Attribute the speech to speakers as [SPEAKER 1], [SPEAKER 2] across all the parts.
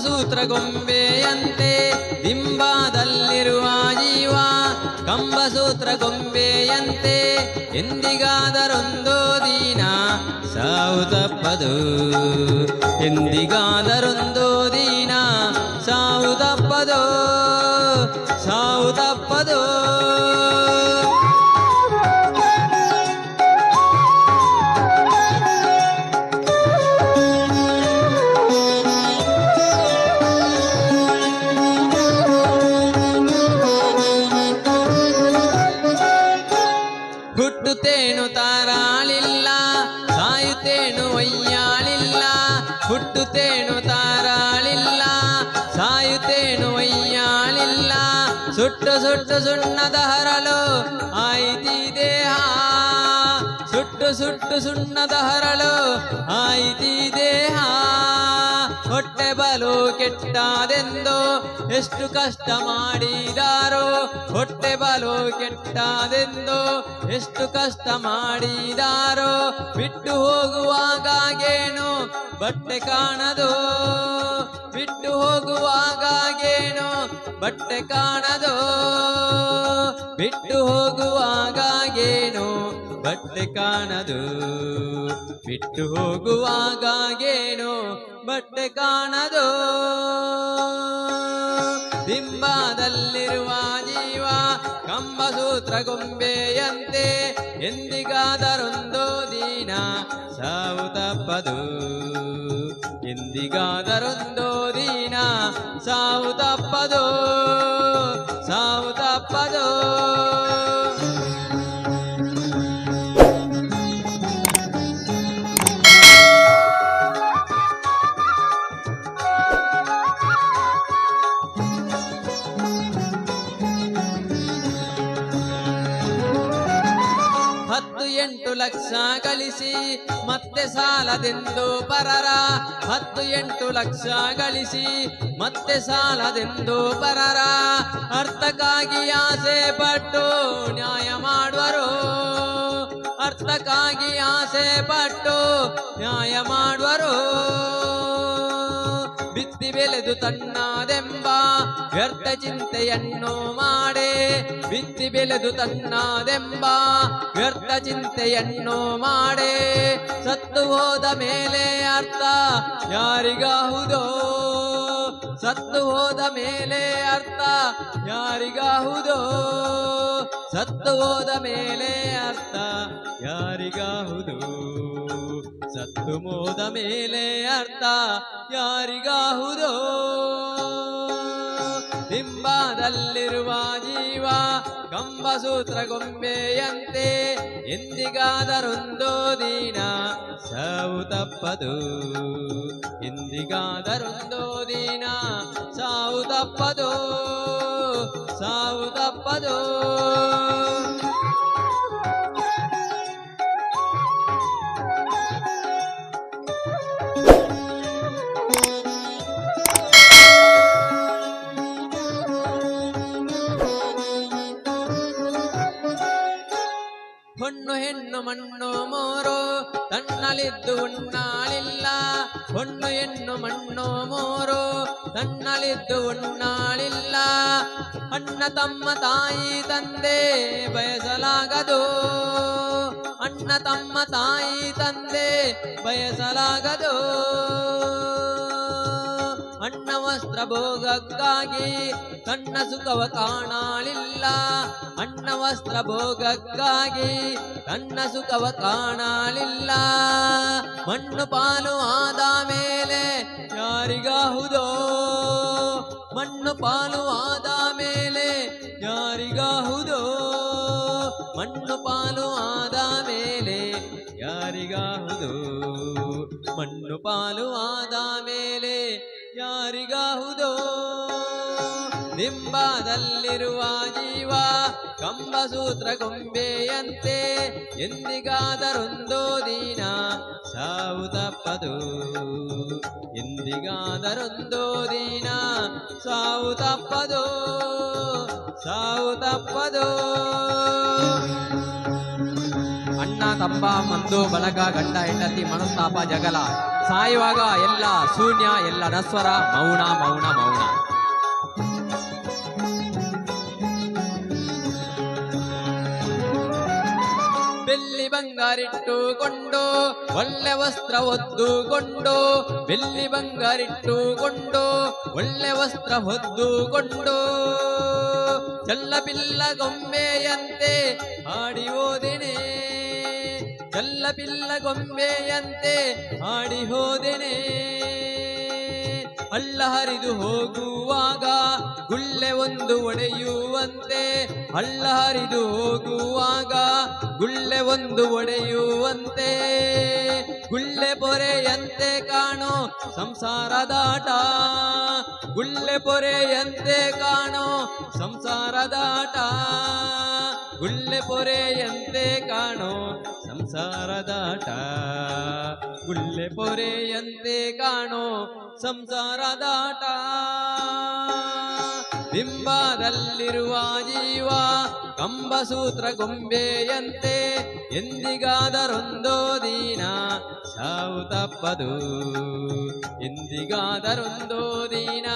[SPEAKER 1] ಕಂಬಸೂತ್ರ ಗೊಂಬೆಯಂತೆ ದಿಂಬಾದಲ್ಲಿರುವ ಜೀವ ಕಂಬಸೂತ್ರ ಗೊಂಬೆಯಂತೆ ಎಂದಿಗಾದರೊಂದು ದಿನ ಸಾವು ತಪ್ಪದು ಎಂದಿಗಾದರೊಂದು ಹುಟ್ಟುತ್ತೇನು ತಾರಾಳಿಲ್ಲ, ಸಾಯುತ್ತೇನು ಒಯ್ಯಾಳಿಲ್ಲ ಸುಟ್ಟು ಸುಟ್ಟು ಸುಣ್ಣದ ಹರಳು ಆಯ್ತಿ ದೇಹ ಸುಟ್ಟು ಸುಟ್ಟು ಸುಣ್ಣದ ಹರಳು ಆಯ್ತಿ ದೇಹ ಹೊಟ್ಟೆ ಬಲು ಕೆಟ್ಟದೆಂದು ಎಷ್ಟು ಕಷ್ಟ ಮಾಡಿದಾರೋ, ಹೊಟ್ಟೆ ಬಲು ಕೆಟ್ಟದೆಂದು ಎಷ್ಟು ಕಷ್ಟ ಮಾಡಿದಾರೋ, ಬಿಟ್ಟು ಹೋಗುವಾಗೇನು ಬಟ್ಟೆ ಕಾಣದು. ಬಿಟ್ಟು ಹೋಗುವಾಗೇನು ಬಟ್ಟೆ ಕಾಣದು. ಬಿಟ್ಟು ಹೋಗುವಾಗೇನು ಬಟ್ಟೆ ಕಾಣದು. ಬಿಟ್ಟು ಹೋಗುವಾಗೇನು ಬಟ್ಟೆ ಕಾಣದು. ಬಿಂಬದಲ್ಲಿರುವ ಜೀವ ಕಂಬಸೂತ್ರ ಗೊಂಬೆಯಂತೆ ಎಂದಿಗಾದರೊಂದು ದಿನ ಸಾವು ತಪ್ಪದು. ಎಂದಿಗಾದರೊಂದು ದಿನ ಸಾವು ತಪ್ಪದು. ಸಾವು ತಪ್ಪದು. ಎಂಟು ಲಕ್ಷ ಗಳಿಸಿ ಮತ್ತೆ ಸಾಲದೆಂದು ಪರರ ಹತ್ತು ಎಂಟು ಲಕ್ಷ ಗಳಿಸಿ ಮತ್ತೆ ಸಾಲದೆಂದು ಪರರ ಅರ್ಥಕ್ಕಾಗಿ ಆಸೆ ಪಟ್ಟು ನ್ಯಾಯ ಮಾಡುವರು. ಅರ್ಥಕ್ಕಾಗಿ ಆಸೆ ಪಟ್ಟು ನ್ಯಾಯ ಮಾಡುವರು. ಬೆಳೆದು ತನ್ನದೆಂಬ ವ್ಯರ್ಥ ಚಿಂತೆಯನ್ನು ಮಾಡೆ. ಬಿತ್ತಿ ಬೆಳೆದು ತನ್ನದೆಂಬ ವ್ಯರ್ಥ ಚಿಂತೆಯನ್ನು ಮಾಡೆ. ಸತ್ತು ಹೋದ ಮೇಲೆ ಅರ್ಥ ಯಾರಿಗಾಹುದೋ? ಸತ್ತು ಹೋದ ಮೇಲೆ ಅರ್ಥ ಯಾರಿಗಾಹುದೋ? ಸತ್ತು ಹೋದ ಮೇಲೆ ಅರ್ಥ. ಯಾರಿಗಾಹುದು? ಸತ್ತು ಮೋದ ಮೇಲೆ ಅರ್ಥ. ಯಾರಿಗಾಹುದು? ಬಿಂಬದಲ್ಲಿರುವ ಜೀವ ಕಂಬಸೂತ್ರ ಗೊಂಬೆಯಂತೆ ಎಂದಿಗಾದರೊಂದು ದಿನ ಸಾವು ತಪ್ಪದು. ಎಂದಿಗಾದರೊಂದು ದಿನ ಸಾವು ತಪ್ಪದು. ಸಾವು ತಪ್ಪದು. ಹೊಣ್ಣು ಹೆಣ್ಣು ಮಣ್ಣು ಮೋರು, ತನ್ನಲಿದ್ದು ಉಣ್ಣಾಳಿಲ್ಲ ಹೊಣ್ಣು ಹೆಣ್ಣು ಮಣ್ಣು ಮೋರು, ತನ್ನಲಿದ್ದು ಉಣ್ಣಾಳಿಲ್ಲ ಅಣ್ಣ ತಮ್ಮ ತಾಯಿ ತಂದೆ ಬಯಸಲಾಗದು. ಅಣ್ಣ ತಮ್ಮ ತಾಯಿ ತಂದೆ ಬಯಸಲಾಗದು. ಭೋಗಕ್ಕಾಗಿ ಕಣ್ಣ ಸುಖವ ಕಾಣಲಿಲ್ಲ ಅಣ್ಣ ವಸ್ತ್ರ ಭೋಗಕ್ಕಾಗಿ ತನ್ನ ಸುಖವ ಕಾಣಲಿಲ್ಲ ಮಣ್ಣು ಪಾಲು ಆದ ಮೇಲೆ ಯಾರಿಗಾಹುದೋ ಮಣ್ಣು ಪಾಲು ಆದ ಮೇಲೆ ಯಾರಿಗಾಹುದೋ ಮಣ್ಣು ಪಾಲು ಆದ ಮೇಲೆ ಯಾರಿಗಾಹುದು ಮಣ್ಣು ಪಾಲು ಆದ ಮೇಲೆ ಯಾರಿಗಾಹುದೋ? ನಿಂಬದಲ್ಲಿರುವ ಜೀವ ಕಂಬಸೂತ್ರ ಗೊಂಬೆಯಂತೆ ಎಂದಿಗಾದರೊಂದೋ ದೀನ ಸಾವು ತಪ್ಪದು ಎಂದಿಗಾದರೊಂದೋ ದೀನ ಸಾವು ತಪ್ಪದು ಸಾವು ತಪ್ಪದು
[SPEAKER 2] ಅಣ್ಣ, ತಪ್ಪ, ಮಂದು, ಬಳಗ, ಗಂಡ, ಹೆಂಡತಿ, ಮನಸ್ತಾಪ ಜಗಲ
[SPEAKER 1] ಸಾಯುವಾಗ ಎಲ್ಲ ಶೂನ್ಯ, ಎಲ್ಲ ನಸ್ವರ, ಮೌನ ಮೌನ ಮೌನ. ಬೆಳ್ಳಿ ಬಂಗಾರಿಟ್ಟುಕೊಂಡು ಒಳ್ಳೆ ವಸ್ತ್ರ ಹೊದ್ದುಕೊಂಡು ಬೆಳ್ಳಿ ಬಂಗಾರಿಟ್ಟುಕೊಂಡು ಒಳ್ಳೆ ವಸ್ತ್ರ ಹೊದ್ದುಕೊಂಡು ಚಲ್ಲಪಿಲ್ಲ ಗೊಂಬೆಯಂತೆ ಹಾಡಿ ಹೋದೆನೆ ಚಲ್ಲಪಿಲ್ಲ ಗೊಂಬೆಯಂತೆ ಹಾಡಿ ಹೋದೆನೆ. ಅಲ್ಲ ಹರಿದು ಹೋಗುವಾಗ ಗುಳ್ಳೆ ಒಂದು ಒಡೆಯುವಂತೆ. ಅಲ್ಲ ಹರಿದು ಹೋಗುವಾಗ ಗುಳ್ಳೆ ಒಂದು ಒಡೆಯುವಂತೆ. ಗುಳ್ಳೆ ಪೊರೆಯಂತೆ ಕಾಣೋ ಸಂಸಾರದಾಟ ಗುಳ್ಳೆ ಪೊರೆಯಂತೆ ಕಾಣೋ ಸಂಸಾರದಾಟ ಗುಳ್ಳೆ ಪೊರೆಯಂತೆ ಕಾಣೋ ಸಂಸಾರದಾಟ ಗುಳ್ಳೆ ಪೊರೆಯಂತೆ ಕಾಣೋ ಸಂಸಾರದಾಟ ಬಿಂಬದಲ್ಲಿರುವ ಜೀವ ಕಂಬಸೂತ್ರ ಗೊಂಬೆಯಂತೆ ಎಂದಿಗಾದರೊಂದೋ ದೀನ ಸಾವು ತಪ್ಪದು. ಎಂದಿಗಾದರೊಂದೋ ದೀನ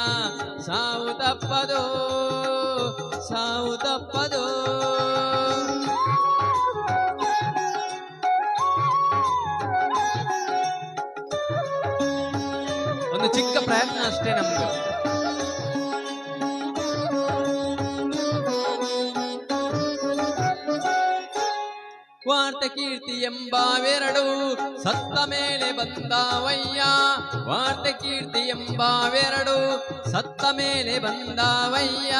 [SPEAKER 1] ಸಾವು ತಪ್ಪದು. ಸಾವು ತಪ್ಪದು ಒಂದು ಚಿಕ್ಕ ಪ್ರಯತ್ನ ಅಷ್ಟೇ ನಮ್ದು. ವಾರ್ತೆ ಕೀರ್ತಿ ಎಂಬಾವೆರಡು ಸತ್ತ ಮೇಲೆ ಬಂದಾವಯ್ಯ ವಾರ್ತೆ ಕೀರ್ತಿ ಎಂಬಾವೆರಡು ಸತ್ತ ಮೇಲೆ ಬಂದಾವಯ್ಯ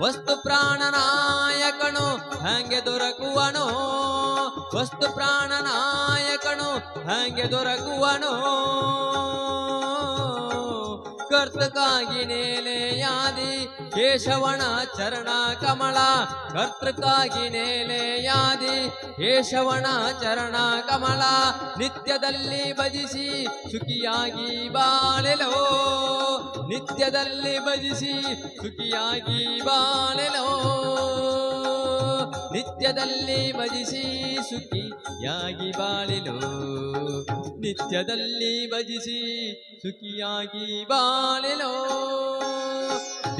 [SPEAKER 1] ವಸ್ತು ಪ್ರಾಣನಾಯಕನು ಹಂಗೆ ದೊರಕುವನು? ವಸ್ತು ಪ್ರಾಣನಾಯಕನು ಹಂಗೆ ದೊರಕುವನೋ? ಕರ್ತಕ್ಕಾಗಿ ನೇಲೆಯಾದಿ ಕೇಶವಣ ಚರಣ ಕಮಲ. ಕರ್ತಕ್ಕಾಗಿ ನೇಲೆಯಾದಿ ಕೇಶವಣ ಚರಣ ಕಮಲ. ನಿತ್ಯದಲ್ಲಿ ಭಜಿಸಿ ಸುಖಿಯಾಗಿ ಬಾಳೆಲೋ. ನಿತ್ಯದಲ್ಲಿ ಭಜಿಸಿ ಸುಖಿಯಾಗಿ ಬಾಳೆಲೋ. ನಿತ್ಯದಲ್ಲಿ ಭಜಿಸಿ ಸುಖಿಯಾಗಿ ಬಾಳಿಲು. ನಿತ್ಯದಲ್ಲಿ ಭಜಿಸಿ ಸುಖಿಯಾಗಿ ಬಾಳೆಲೋ.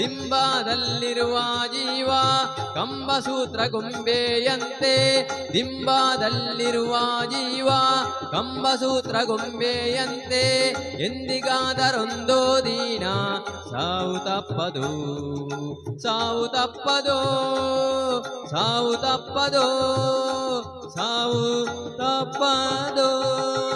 [SPEAKER 1] ದಿಂಬದಲ್ಲಿರುವ ಜೀವ ಕಂಬಸೂತ್ರ ಗೊಂಬೆಯಂತೆ. ದಿಂಬದಲ್ಲಿರುವ ಜೀವ ಕಂಬಸೂತ್ರ ಗೊಂಬೆಯಂತೆ. ಎಂದಿಗಾದರೊಂದೋ ದೀನ ಸಾವು ತಪ್ಪದು ಸಾವು ತಪ್ಪದು ಸಾವು ತಪ್ಪದು ಸಾವು ತಪ್ಪದು